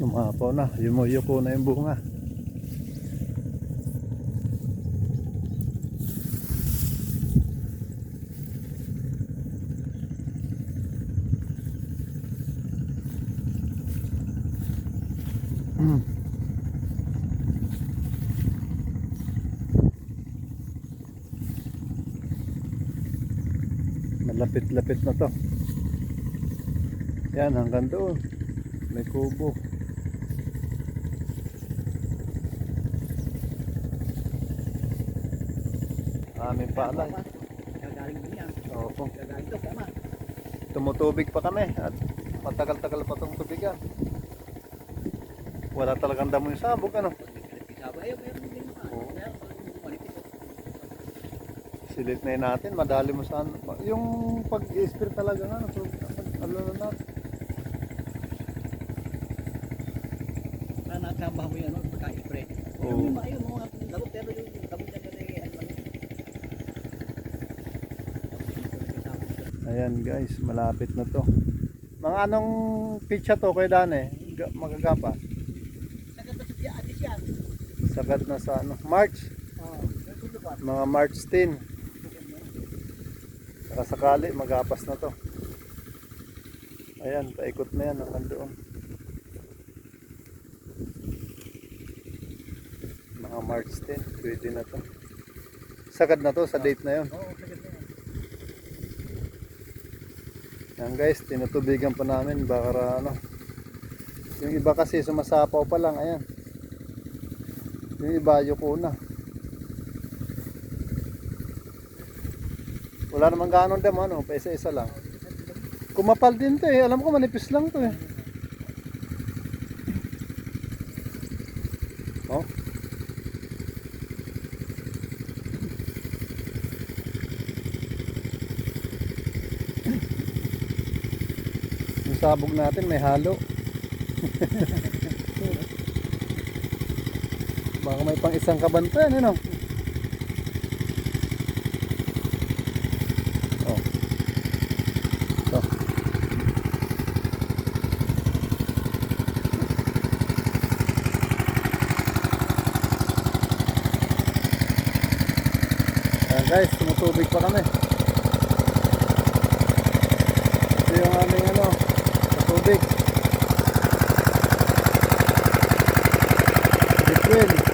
Sumapaw na. Yumuyuko na yung bunga. Mm. Malapit-lapit na to. Yan, hanggang doon. May kubo. Aming palay. Gagaling din yan. Oo. Gagaling to, kama. Tumutubig pa kami at matagal-tagal pa itong tubigan. Wala talagang damo yung sabog, ano? Silit na yun natin, madali mo saan. Yung pag-i-spray talaga, ano, so, ano na natin. Nakabahan mo yung ano, pagka-spray. Oo. Yung mga, damo, pero yung damo niya ganun eh, ano, ano. Ayan guys, malapit na to. Mga anong pitcha to kay Dane? Ga- Magagapa. Sagad na sa ano, March. Mga March 10. Saka sakali, magapas na to. Ayan, paikot na yan hanggang doon. Mga March 10, pwede na to. Sagad na to sa date na yon. Oo, sagad na yan. Guys, tinutubigan pa namin baka ano. Yung iba kasi sumasapaw pa lang, ayan. Yung iba yuko na. Wala namang ganon dam ano, pa isa-isa lang. Kumapal din to eh, alam ko manipis lang to eh. Oh. Sabog natin may halo. Baka may pang isang kabantan, ano? Oh. So. Ayan guys, tumutubig pa kami. Perfeito. Depois.